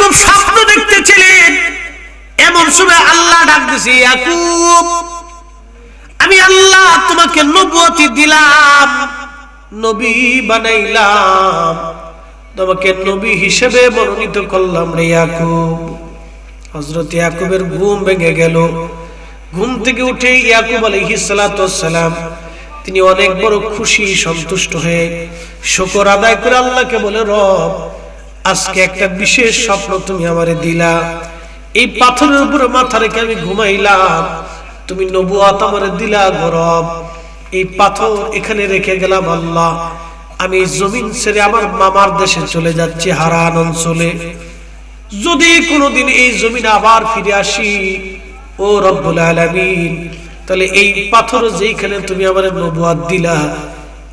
ইয়াকুব স্বপ্ন দেখতেছিলেন। এমন সময় আল্লাহ ডাক দিছে, ইয়াকুব, আমি আল্লাহ তোমাকে নবুয়তি দিলাম, নবী বানাইলাম। তোমাকে নবী হিসেবে মনোনীত করলাম রে ইয়াকুব। হজরত ইয়াকুবের ঘুম ভেঙে গেল। ঘুম থেকে উঠে ইয়াকুব আলাইহিস সালাম, তিনি অনেক বড় খুশি সন্তুষ্ট হয়ে শুকর আদায় করে আল্লাহকে বলে, রব আজকে একটা বিশেষ স্বপ্ন তুমি আমারে দিলা। এই পাথরের উপরে মাথা রেখে আমি ঘুমাইলাম। তুমি নবুয়াত আমারে দিলা গরব। এই পাথর এখানে রেখে গেলাম আল্লাহ। আমি জমিন ছেড়ে আমার মামার দেশে চলে যাচ্ছি হারান অঞ্চলে। যদি কোনোদিন এই জমিন আবার ফিরে আসি, ও রব্বুল আলামিন, তাহলে এই পাথর যেইখানে তুমি আমার নবুয়াত দিলা,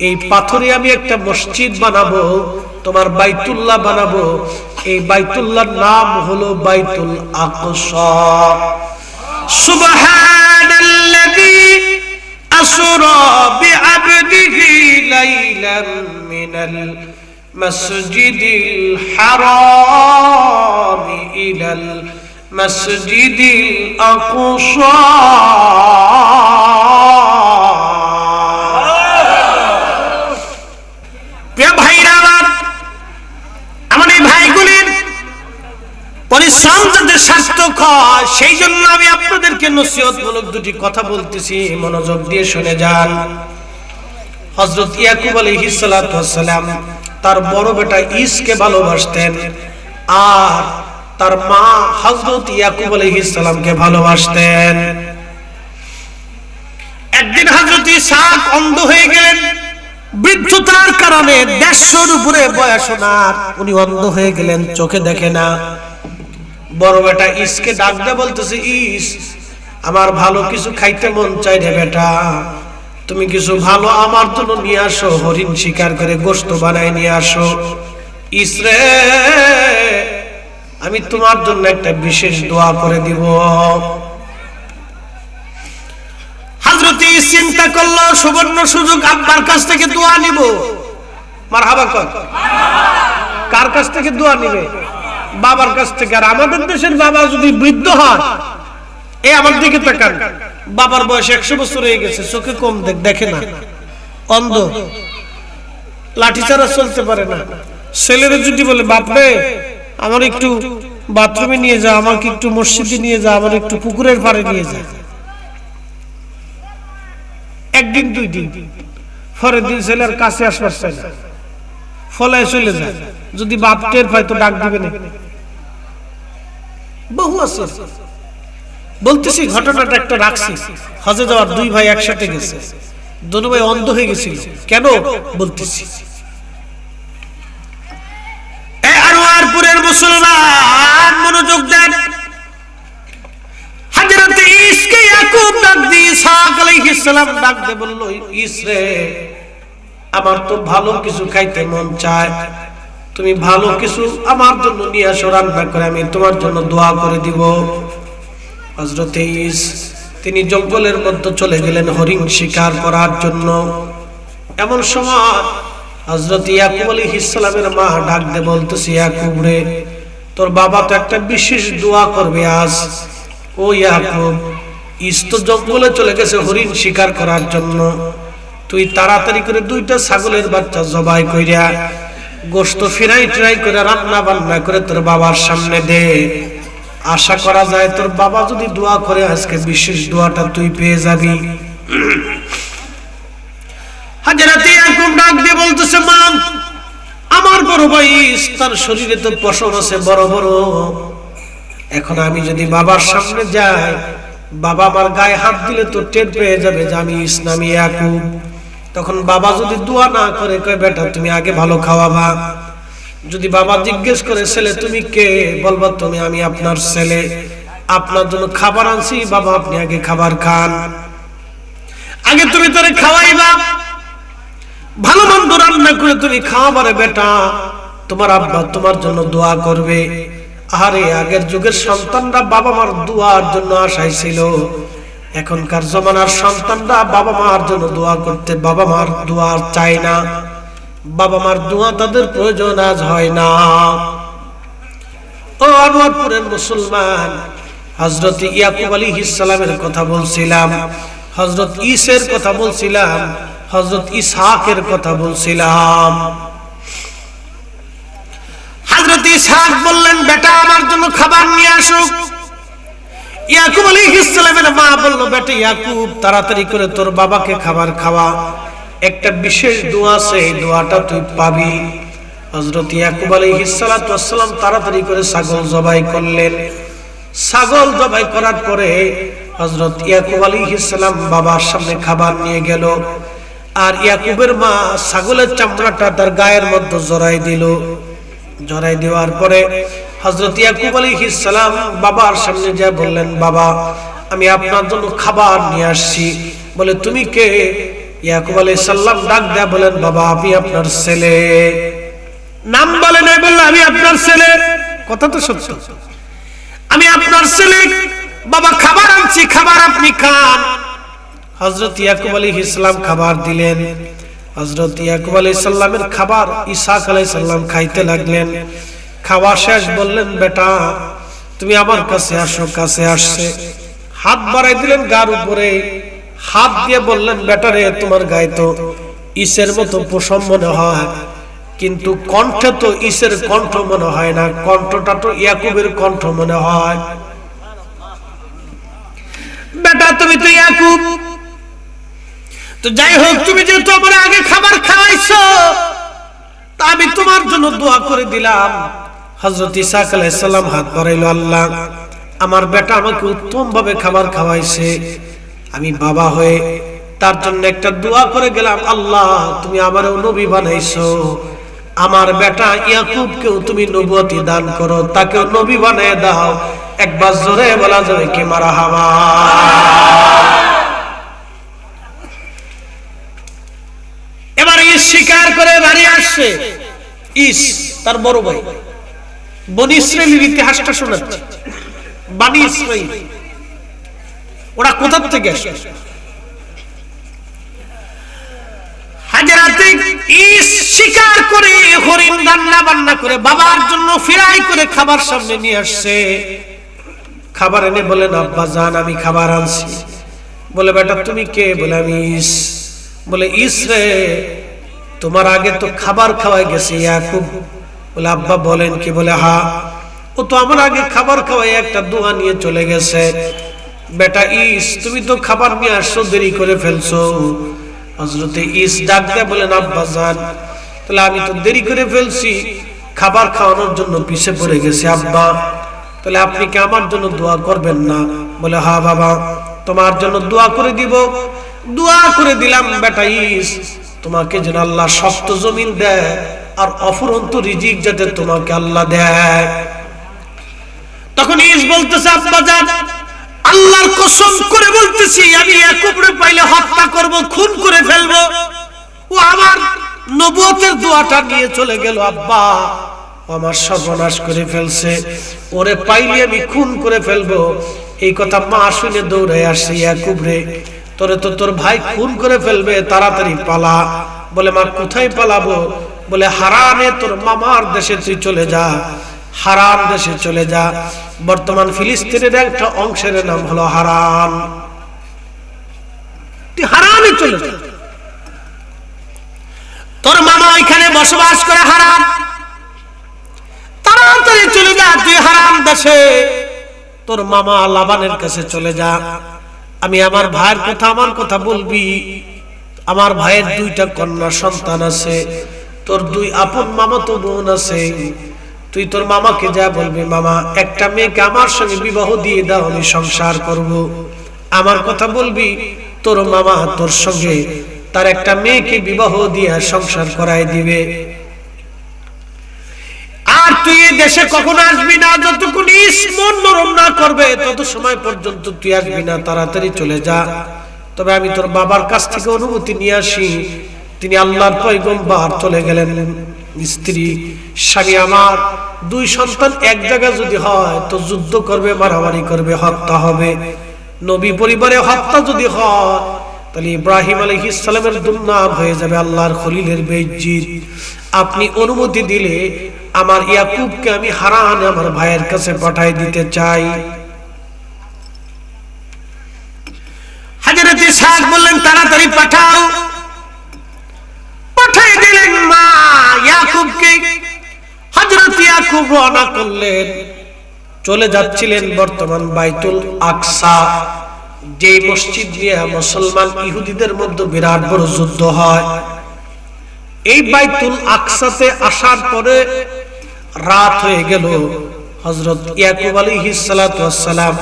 এই পাথরে আমি একটা মসজিদ বানাবো। তোমার বাইতুল্লাহ বানাবো। এই বাইতুল্লাহর নাম হলো বাইতুল আকসা। সুবহানাল্লাযী আসরা বিআবদিহি লাইলান মিনাল মাসজিদিল হারাম ইলাল মাসজিদিল আকসা। পরিশ্রম যাতে সেই জন্য আমি আপনাদেরকে নসিহতমূলক দুটি কথা বলতেছি, মনোযোগ দিয়ে শুনে যান। হজরত ইয়াকুব তার বড় বেটা ইসকে ভালোবাসতেন, আর তার মা হজরত ইয়াকুব ভালোবাসতেন। একদিন হজরত ইসাক অন্ধ হয়ে গেলেন বৃদ্ধতার কারণে দেড়শোর উপরে বয়স উনি অন্ধ হয়ে গেলেন, চোখে দেখে না। বড় বেটা, ইসকে ডাকতে বলতেছে, ইস, আমার ভালো কিছু খাইতে মন চাই রে বেটা। তুমি কিছু ভালো আমার জন্য নিয়ে আসো, হরিণ শিকার করে গোস্ত বানায় নিয়ে আসো। ইসরে আমি তোমার জন্য একটা বিশেষ দোয়া করে দিব। হাজরতি চিন্তা করল, সুবর্ণ সুযোগ আব্বার কাছ থেকে দোয়া নিব। মার হাবা কর। কার কাছ থেকে দোয়া নিবে? বাবার কাছ থেকে, আর আমাদের দেশের বাবা যদি বৃদ্ধ হয় এই আমার দিকে তাকান। বাবার বয়স একশো বছর হয়ে গেছে, চোখে কম দেখ দেখে না। অন্ধ। লাঠি ছাড়া চলতে পারে না। ছেলেরা যদি বলে বাপরে আমার একটু বাথরুমে নিয়ে যা, আমাকে একটু মসজিদে নিয়ে যা, আমার একটু পুকুরের পাড়ে নিয়ে যা। একদিন, দুই দিন। পরের দিন ছেলের কাছে আসবার চাই ফলায় চলে যায়। যদি বাপ টের পায় তো ডাক দিবে না বহু আছে। বলতেছি ঘটনাটা একটা রাখছি। হজে যাওয়ার দুই ভাই একসাথে গেছে। দুনো ভাই অন্ধ হয়ে গেছিল। কেন? বলতেছি। এ আনোয়ারপুরের মুসলমান মনোযোগ দেন। হযরত ইসকে ইয়াকুব ডাক দিয়ে ইসহাক আলাইহিস সালাম ডাক দিয়ে বলল ইসরে আমার তো ভালো কিছু খাইতে মন চায়। তুমি ভালো কিছু আমার জন্য নিয়ে আসো, রান্না করে আমি তোমার জন্য দোয়া করে দিব। হজরতে তিনি জঙ্গলের মধ্যে চলে গেলেন হরিণ শিকার করার জন্য। এমন সময় হজরত ইয়াকুব আলী ইসলামের মা ডাক দে বলতেছে, ইয়াকুব রে, তোর বাবা তো একটা বিশেষ দোয়া করবে আজ। ও ইয়াকুব, ইস তো জঙ্গলে চলে গেছে হরিণ শিকার করার জন্য। তুই তাড়াতাড়ি করে দুইটা ছাগলের বাচ্চা জবাই কইরা গোস্ত ফিরাই ট্রাই করে, রান্না বান্না করে তোর বাবার সামনে দে। আশা করা যায় তোর বাবা যদি দোয়া করে, আজকে বিশেষ দোয়াটা তুই পেয়ে যাবি। আমার বড় ভাই তার শরীরে তো আছে, বড় বড়। এখন আমি যদি বাবার সামনে যাই, বাবা আমার গায়ে হাত দিলে যাবে ইসলামী ইয়াকুব। তখন বাবা যদি দোয়া না করে, কয়, বেটা, তুমি আগে ভালো খাওয়াবা। যদি বাবা জিজ্ঞেস করে, ছেলে, তুমি কে? বলবা, তুমি, আমি আপনার ছেলে। আপনার জন্য খাবার আনছি, বাবা, আপনি আগে খাবার খান। আগে তুমি তোরে খাওয়াইবা। ভালো মন্দ রান্না করে তুমি খাওয়াবারে, বেটা। তোমার আব্বা তোমার জন্য দোয়া করবে। আরে আগের যুগের সন্তানরা বাবা মার দোয়ার জন্য আশাই ছিল। এখনকার জমানার সন্তানরা বাবা মার জন্য দোয়া করতে, বাবা মার দোয়া চায় না। বাবা মার দোয়া তাদের প্রয়োজন আজ হয় না। ও আনোয়ারপুরের মুসলমান হজরত ইয়াকুব আলী ইসলামের কথা বলছিলাম হজরত ইসের কথা বলছিলাম হজরত ইসহাকের কথা বলছিলাম। হজরত ইসহাক বললেন, বেটা, আমার জন্য খাবার নিয়ে আসুক। ইয়াকুব আলী ইসলামের মা বলল, বেটা ইয়াকুব, তাড়াতাড়ি করে তোর বাবাকে খাবার খাওয়া। একটা বিশেষ দোয়া আছে, এই দোয়াটা তুই পাবি। হজরত ইয়াকুব আলী ইসালাতাম তাড়াতাড়ি করে ছাগল জবাই করলেন। ছাগল জবাই করার পরে হজরত ইয়াকুব আলী ইসলাম বাবার সামনে খাবার নিয়ে গেল। আর ইয়াকুবের মা ছাগলের চামড়াটা তার গায়ের মধ্যে জড়াই দিল। জড়াই দেওয়ার পরে হজরত ইয়াকুব আলী ইসলাম বাবার সামনে যা বললেন, বাবা, আমি আপনার জন্য খাবার নিয়ে আসছি। বলে, তুমি কে? ইয়াকুব আলী সাল্লাম ডাক দেয়া বলেন, বাবা, আমি আপনার ছেলে। নাম বলে নাই বলল, আমি আপনার ছেলে? কথা তো সত্য। আমি আপনার ছেলে। বাবা, খাবার আনছি, খাবার আপনি খান। হজরত ইয়াকুব আলী ইসলাম খাবার দিলেন। হজরত ইয়াকুব আলী সাল্লামের খাবার ইসাক আলাই সাল্লাম খাইতে লাগলেন। খাওয়া শেষ বললেন, বেটা, তুমি আমার কাছে আসো, কাছে আসছে। হাত বাড়াই দিলেন গার উপরে। হাত দিয়ে বললেন, বেটা রে, তোমার গায়ে তো ইসের মতো পোষম মনে হয়, কিন্তু কণ্ঠে তো ইসের কণ্ঠ মনে হয় না, কণ্ঠটা তো ইয়াকুবের কণ্ঠ মনে হয়। বেটা, তুমি তো ইয়াকুব। তো যাই হোক, তুমি যেহেতু আমার আগে খাবার খাওয়াইছো, তা আমি তোমার জন্য দোয়া করে দিলাম। হজরত ইসাক আলাইসাল্লাম হাত বাড়াইল, আল্লাহ, আমার বেটা আমাকে উত্তম ভাবে খাবার খাওয়াইছে। আমি বাবা হয়ে তার জন্য একটা দোয়া করে গেলাম, আল্লাহ, তুমি আমারও নবী বানাইছো। আমার বেটা ইয়াকুবকেও তুমি নবুয়তি দান করো, তাকেও নবী বানিয়ে দাও। একবার জোরে বলা যাবে কি মারা হাওয়া এবার ইস স্বীকার করে বাড়ি আসছে। ইস তার বড় ভাই। বনি ইতিহাসটা শোনাচ্ছে। ওরা কোথা থেকে আসে? স্বীকার করে, হরিণ রান্না বান্না করে, বাবার জন্য ফিরাই করে খাবার সামনে নিয়ে আসছে। খাবার এনে বলেন, আব্বা জান আমি খাবার আনছি। বলে, বেটা, তুমি কে? বলে, আমি ইস। বলে, ইস রে, তোমার আগে তো খাবার খাওয়াই গেছে ইয়াকুব। বলে, আব্বা বলেন কি? বলে, হা, ও তো আমার আগে খাবার খাওয়াই একটা দোয়া নিয়ে চলে গেছে। বেটা ইস, তুমি তো খাবার নিয়ে আসছো, দেরি করে ফেলছো। হজরতে ইস ডাক দেয়, বলেন, আব্বা জান তাহলে আমি তো দেরি করে ফেলছি। খাবার খাওয়ানোর জন্য পিছে পড়ে গেছে, আব্বা। তাহলে আপনি কি আমার জন্য দোয়া করবেন না? বলে, হা, বাবা, তোমার জন্য দোয়া করে দিব। দোয়া করে দিলাম, বেটা ইস। তোমাকে যেন আল্লাহ শক্ত জমিন দেয় আর অফুরন্ত রিজিক যাতে তোমাকে আল্লাহ দেয়। তখন ইস বলতেছে, আব্বা যান আল্লাহর কসম করে বলতেছি, আমি একুবরে পাইলে হত্যা করব, খুন করে ফেলব। ও আমার নবুয়তের দোয়াটা নিয়ে চলে গেল, আব্বা। আমার সর্বনাশ করে ফেলছে, ওরে পাইলে আমি খুন করে ফেলব। এই কথা মা শুনে দৌড়ে আসছে ইয়াকুবরে তোরে তো তোর ভাই খুন করে ফেলবে, তাড়াতাড়ি পালা। বলে, মা, কোথায় পালাবো? বলে হারানে তোর মামার দেশে তুই চলে যা হারান দেশে চলে যা। বর্তমান ফিলিস্তিনের একটা অংশের নাম হলো হারান তুই চলে যা। তোর মামা এখানে বসবাস করে তাড়াতাড়ি চলে যা, তুই দেশে। তোর মামা লাবানের কাছে চলে যা। আমি আমার ভাইয়ের কথা, আমার কথা বলবি। আমার ভাইয়ের দুইটা কন্যা সন্তান আছে। তোর দুই আপন মামা তো বোন আছে। তুই তোর মামাকে যা বলবি মামা, একটা মেয়েকে আমার সঙ্গে বিবাহ দিয়ে দাও, আমি সংসার করব। আমার কথা বলবি, তোর মামা তোর সঙ্গে তার একটা মেয়েকে বিবাহ দিয়ে সংসার করাই দিবে। আর তুই এই দেশে কখনো আসবি না, যতক্ষণ মন নরম না করবে, তত সময় পর্যন্ত তুই আসবি না, তাড়াতাড়ি চলে যা। তবে আমি তোর বাবার কাছ থেকে অনুমতি নিয়ে আসি। তিনি আল্লাহর পয়গম্বর চলে গেলেন। স্ত্রী স্বামী আমার, দুই সন্তান এক জায়গা যদি হয়, তো যুদ্ধ করবে, মারামারি করবে, হত্যা হবে। নবী পরিবারে হত্যা যদি হয়, তাহলে ইব্রাহিম আলহ ইসলামের দুর্নাম হয়ে যাবে আল্লাহর খলিলের বেজির আপনি অনুমতি দিলে আমার ইয়াকুবকে আমি হারান আমার ভাইয়ের কাছে পাঠাই দিতে চাই। হাজরত ইসহাক বললেন, তাড়াতাড়ি পাঠাও পাঠাই দিলেন মা ইয়াকুবকে হযরত রওনা করলেন। চলে যাচ্ছিলেন বর্তমান বাইতুল আকসা, যে মসজিদ নিয়ে মুসলমান ইহুদিদের মধ্যে বিরাট বড় যুদ্ধ হয়। এই বাইতুল আকসাতে আসার পরে রাত হয়ে গেল। হযরত ইয়াকুব আলাইহিস সালাতু সালাম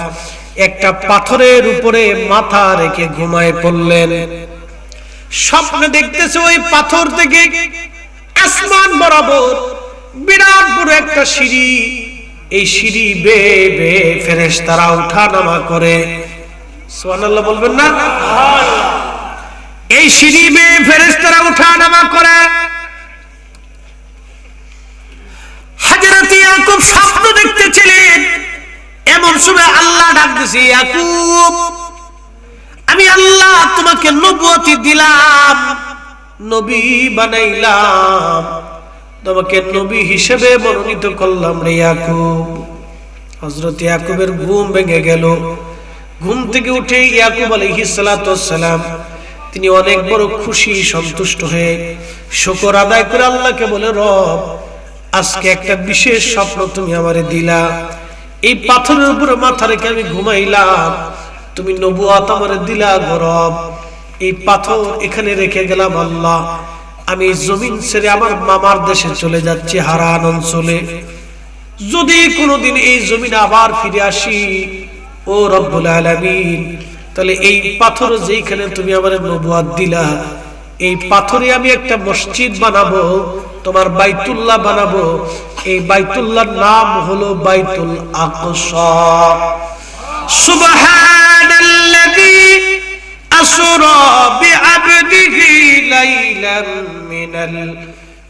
একটা পাথরের উপরে মাথা রেখে ঘুমায় পড়লেন। স্বপ্নে দেখতেছে ওই পাথর থেকে আসমান বরাবর বিরাট বড় একটা সিঁড়ি। এই সিঁড়ি বে বে ফেরেশতারা উঠা নামা করে। সুবহানাল্লাহ বলবেন না? এই সিঁড়ি বে ফেরেশতারা উঠা নামা করে ইয়াকুব স্বপ্ন এমন সময় আল্লাহ ডাক দিছে, ইয়াকুব, আমি আল্লাহ তোমাকে নবুয়তি দিলাম, নবী বানাইলাম। তোমাকে নবী হিসেবে মনোনীত করলাম রে ইয়াকুব। হযরত ইয়াকুবের ঘুম ভেঙে গেল। ঘুম থেকে উঠে ইয়াকুব সালাতু সালাম তিনি অনেক বড় খুশি, সন্তুষ্ট হয়ে শুকর আদায় করে আল্লাহকে বলে, রব, আজকে একটা বিশেষ স্বপ্ন তুমি আমারে দিলা। এই পাথরের উপরে মাথা রেখে আমি ঘুমাইলাম। তুমি নবুয়াত আমারে দিলা গরব এই পাথর এখানে রেখে গেলাম আল্লাহ। আমি জমিন ছেড়ে আমার মামার দেশে চলে যাচ্ছি হারান অঞ্চলে। যদি কোনোদিন এই জমিন আবার ফিরে আসি, ও রব্বুল আলামিন, তাহলে এই পাথর যেইখানে তুমি আমার নবুয়াত দিলা, এই পাথরে আমি একটা মসজিদ বানাবো, তোমার বাইতুল্লাহ বানাবো। এই বাইতুল্লাহর নাম হলো বাইতুল আকসা। সুবহানাল্লাযী বিআবদিহি লাইলাম মিনাল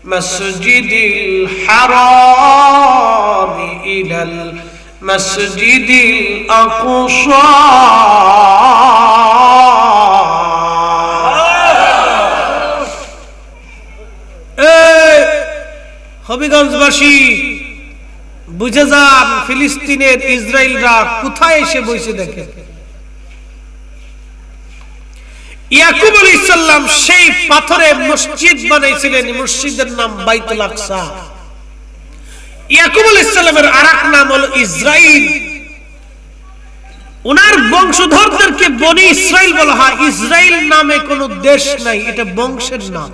মাসজিদিল হারাম ইলাল মাসজিদিল আকসা এই হবিগঞ্জবাসী, বুঝে যান ফিলিস্তিনের ইসরায়েলরা কোথায় এসে বসে দেখে? ইয়াকুব সালাম সেই পাথরে মসজিদ বানাইছিলেন, মসজিদের নাম বাইতুল আকসা। ইয়াকুব নাম হলো ইসরাইল। বংশধরদেরকে বনি ইসরাইল বলা হয়। ইসরাইল নামে কোনো দেশ নাই, এটা বংশের নাম।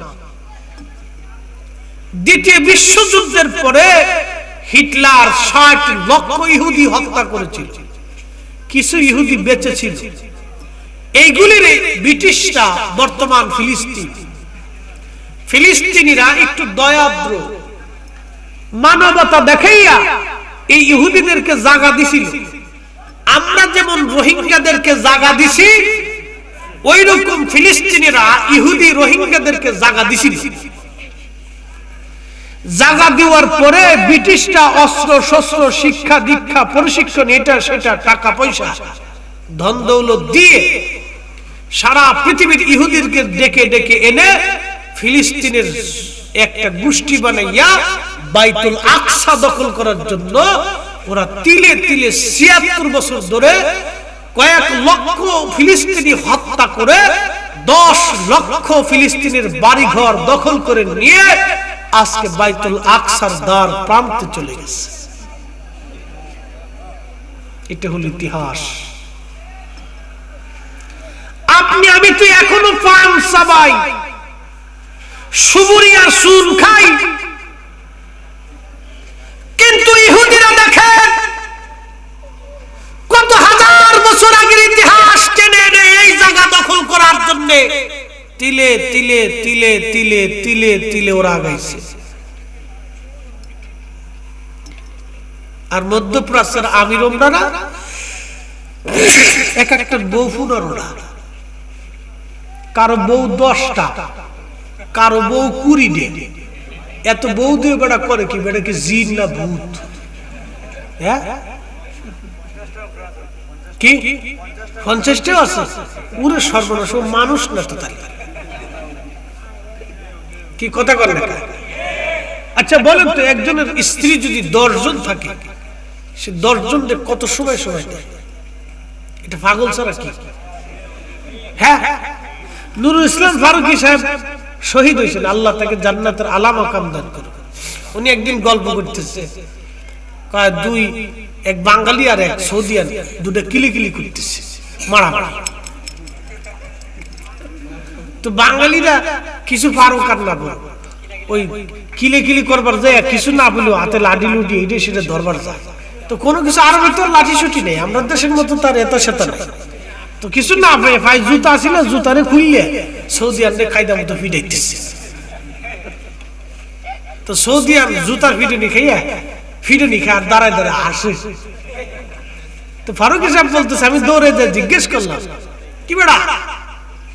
দ্বিতীয় বিশ্বযুদ্ধের পরে হিটলার ষাট লক্ষ ইহুদি হত্যা করেছিল। কিছু ইহুদি বেঁচে এইগুলির ব্রিটিশরা বর্তমান ফিলিস্তিন। ফিলিস্তিনিরা একটু দয়াদ্র। মানবতা দেখাইয়া এই ইহুদিদেরকে জাগা দিছিল। আমরা যেমন রোহিঙ্গাদেরকে জাগা দিছি ওই রকম ফিলিস্তিনিরা ইহুদি রোহিঙ্গাদেরকে জাগা দিছিল। জাগা দেওয়ার পরে ব্রিটিশরা অস্ত্র, শস্ত্র, শিক্ষা, দীক্ষা, প্রশিক্ষণ, এটা, সেটা, টাকা, পয়সা ধন দৌলত দিয়ে সারা পৃথিবীর ইহুদিরকে ডেকে ডেকে এনে ফিলিস্তিনের একটা গোষ্ঠী বানাইয়া বাইতুল আকসা দখল করার জন্য ওরা তিলে তিলে ছিয়াত্তর বছর ধরে কয়েক লক্ষ ফিলিস্তিনি হত্যা করে দশ লক্ষ ফিলিস্তিনের বাড়িঘর দখল করে নিয়ে আজকে বাইতুল আকসার দ্বার প্রান্তে চলে গেছে। এটা হলো ইতিহাস। আপনি, আমি তো এখনও পান সাবাই। সুবুরি আর সুন খাই। কিন্তু ইহুদিরা দেখেন কত হাজার বছর আগের ইতিহাস টেনে এনে এই জায়গা দখল করার জন্য তিলে তিলে তিলে তিলে তিলে তিলে ওরা গাইছে আর মধ্যপ্রাচ্যের আমির ওমরারা, এক একটা বউ ওরা কারও বউ দশটা, কারও বউ কুড়ি ডে এত বউ দিয়ে বেড়া করে কি, বেড়া কি জিন না ভূত? হ্যাঁ? কি? আছে? সর্বনাশ মানুষ না তো তাই কি কথা কর আচ্ছা বলেন তো, একজনের স্ত্রী যদি দশজন থাকে, সে দশজনকে কত সময় সময় দেয়? এটা পাগল ছাড়া কি? হ্যাঁ? নুরুল ইসলাম ফারুকি সাহেব শহীদ হয়েছেন। আল্লাহ তাকে জান্নাতের আলাম আকাম দান করুন উনি একদিন গল্প করতেছে। দুই, এক বাঙালি আর এক সৌদিয়ান দুটো কিলি কিলি করতেছে। মারা তো বাঙালিরা কিছু পারো কার না বলো। ওই কিলে কিলি করবার যায় কিছু না বলেও হাতে লাঠি লুটি এইটা সেটা ধরবার যায়। তো কোনো কিছু আরবে তো লাঠি ছুটি নেই। আমরা দেশের মতো তার এত সেতা নেই। তো কিছু না পেয়ে ভাই, জুতা ছিল, জুতারে খুললে সৌদি আনলে খাইদা মতো ফিটাইতেছে তো সৌদি আন জুতার ফিটে খাইয়া, ফিটে নি খায় আর দাঁড়ায় দাঁড়ায় হাসে। তো ফারুক সাহেব বলতেছে, আমি দৌড়ে যাই জিজ্ঞেস করলাম, কি বেড়া?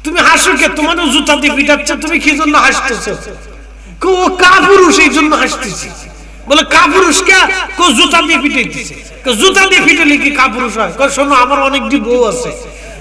তুমি হাসো কে? তোমারও জুতা দিয়ে পিটাচ্ছে তুমি কি জন্য হাসতেছো? কো, ও কাপুরুষ, এই জন্য হাসতেছি। বলে, কাপুরুষ কে? কো, জুতা দিয়ে পিটাইতেছে কো, জুতা দিয়ে পিটালে কি কাপুরুষ হয়? কো, শোনো, আমার অনেকটি বউ আছে।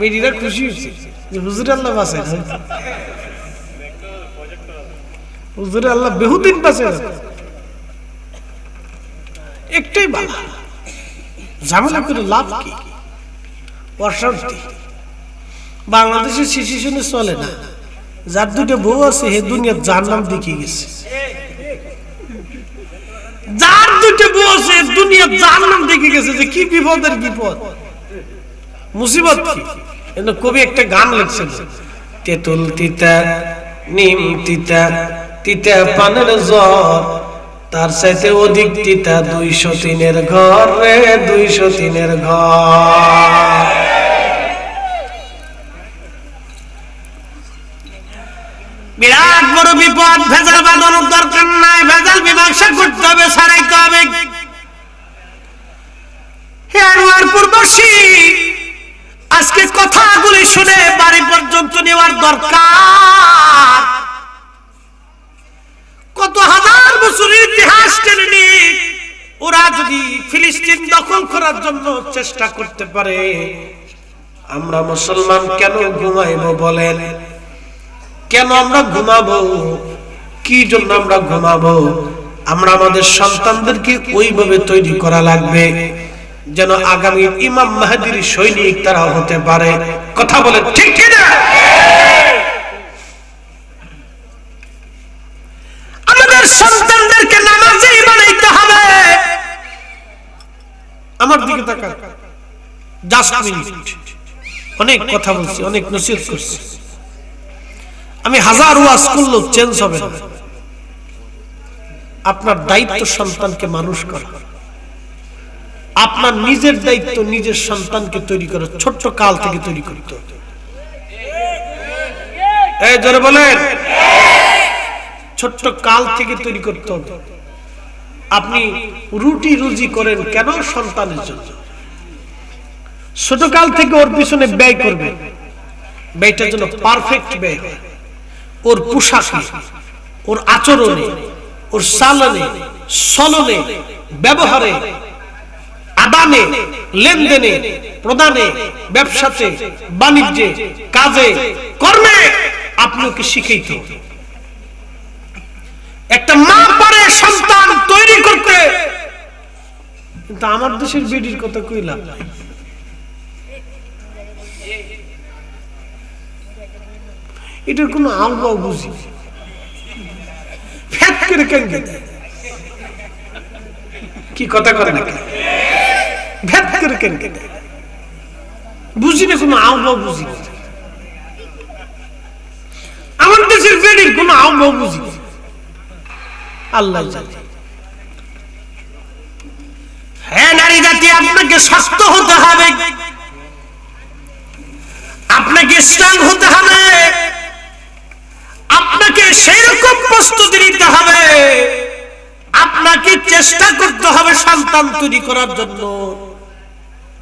মেয়েরা খুশি হয়েছে। হুজুর আল্লাহ বাসে হুজুর আল্লাহ বহুদিন বাসে একটাই বালা ঝামেলা করে লাভ কি? অশান্তি। বাংলাদেশের শিশু শুনে চলে না। যার দুটো বউ আছে হে দুনিয়ার যার নাম দেখিয়ে গেছে। যার দুটো বউ আছে দুনিয়ার যার নাম দেখে গেছে যে কি বিপদের বিপদ। মুসিবত কি? কিন্তু কবি একটা গান লিখছেন। তেতুল তিতা, নিম তিতা তিতা পানের জ্বর, তার সাথে অধিক তিতা দুইশো তিনের ঘর রে, দুইশো তিনের ঘর। বিরাট বড় বিপদ, ভেজাল বাঁধানোর দরকার নাই, ভেজাল মীমাংসা করতে হবে, সারাইতে হবে। হে আনোয়ার পূর্বশী আজকে কথাগুলি শুনে বাড়ি পর্যন্ত নেওয়ার দরকার। কত হাজার বছরের ইতিহাস টেনে নিয়ে ওরা যদি ফিলিস্তিন দখল করার জন্য চেষ্টা করতে পারে, আমরা মুসলমান কেন ঘুমাইব বলেন? কেন আমরা ঘুমাবো? কি জন্য আমরা ঘুমাবো? আমরা আমাদের সন্তানদেরকে ওইভাবে তৈরি করা লাগবে। যেন আগামী ইমাম মাহাদির সৈনিক তারা হতে পারে। কথা বলে ঠিক না আমাদের সন্তানদেরকে হবে। আমার দিকে জাস্ট মিনিট। অনেক কথা বলছি, অনেক নসিহত করছি। আমি হাজার ওয়াজ করলেও চেঞ্জ হবে আপনার দায়িত্ব সন্তানকে মানুষ করা। আপনার নিজের দায়িত্ব নিজের সন্তানকে তৈরি করা, ছোট্ট কাল থেকে তৈরি করতে হবে ছোট্ট কাল থেকে তৈরি করতে হবে। আপনি রুটি রুজি করেন কেন সন্তানের জন্য? ছোট কাল থেকে ওর পিছনে ব্যয় করবেন ব্যয়টার জন্য পারফেক্ট ব্যয় হয়। ওর পোশাকে, ওর আচরণে, ওর সালনে সলনে ব্যবহারে আদানে, লেনদেনে, প্রদানে, ব্যবসাতে, বাণিজ্যে, কাজে, কর্মে আপনি ওকে শিখাইতে হবে। একটা মা পারে সন্তান তৈরি করতে কিন্তু আমার দেশের বেডির কথা কইলাম এটার কোনো আলবাও বুঝি। ফ্যাট করে কেন কি কথা করে নাকি করে কেন দেয়? বুঝি না কোনো আলবাও বুঝি আমার দেশের বেডির কোনো আল্লাহ হ্যাঁ নারী জাতি, আপনাকে শক্ত হতে হবে। আপনাকে স্ট্রং হতে হবে। আপনাকে সেই রকম প্রস্তুতি নিতে হবে। আপনাকে চেষ্টা করতে হবে সন্তান তৈরি করার জন্য।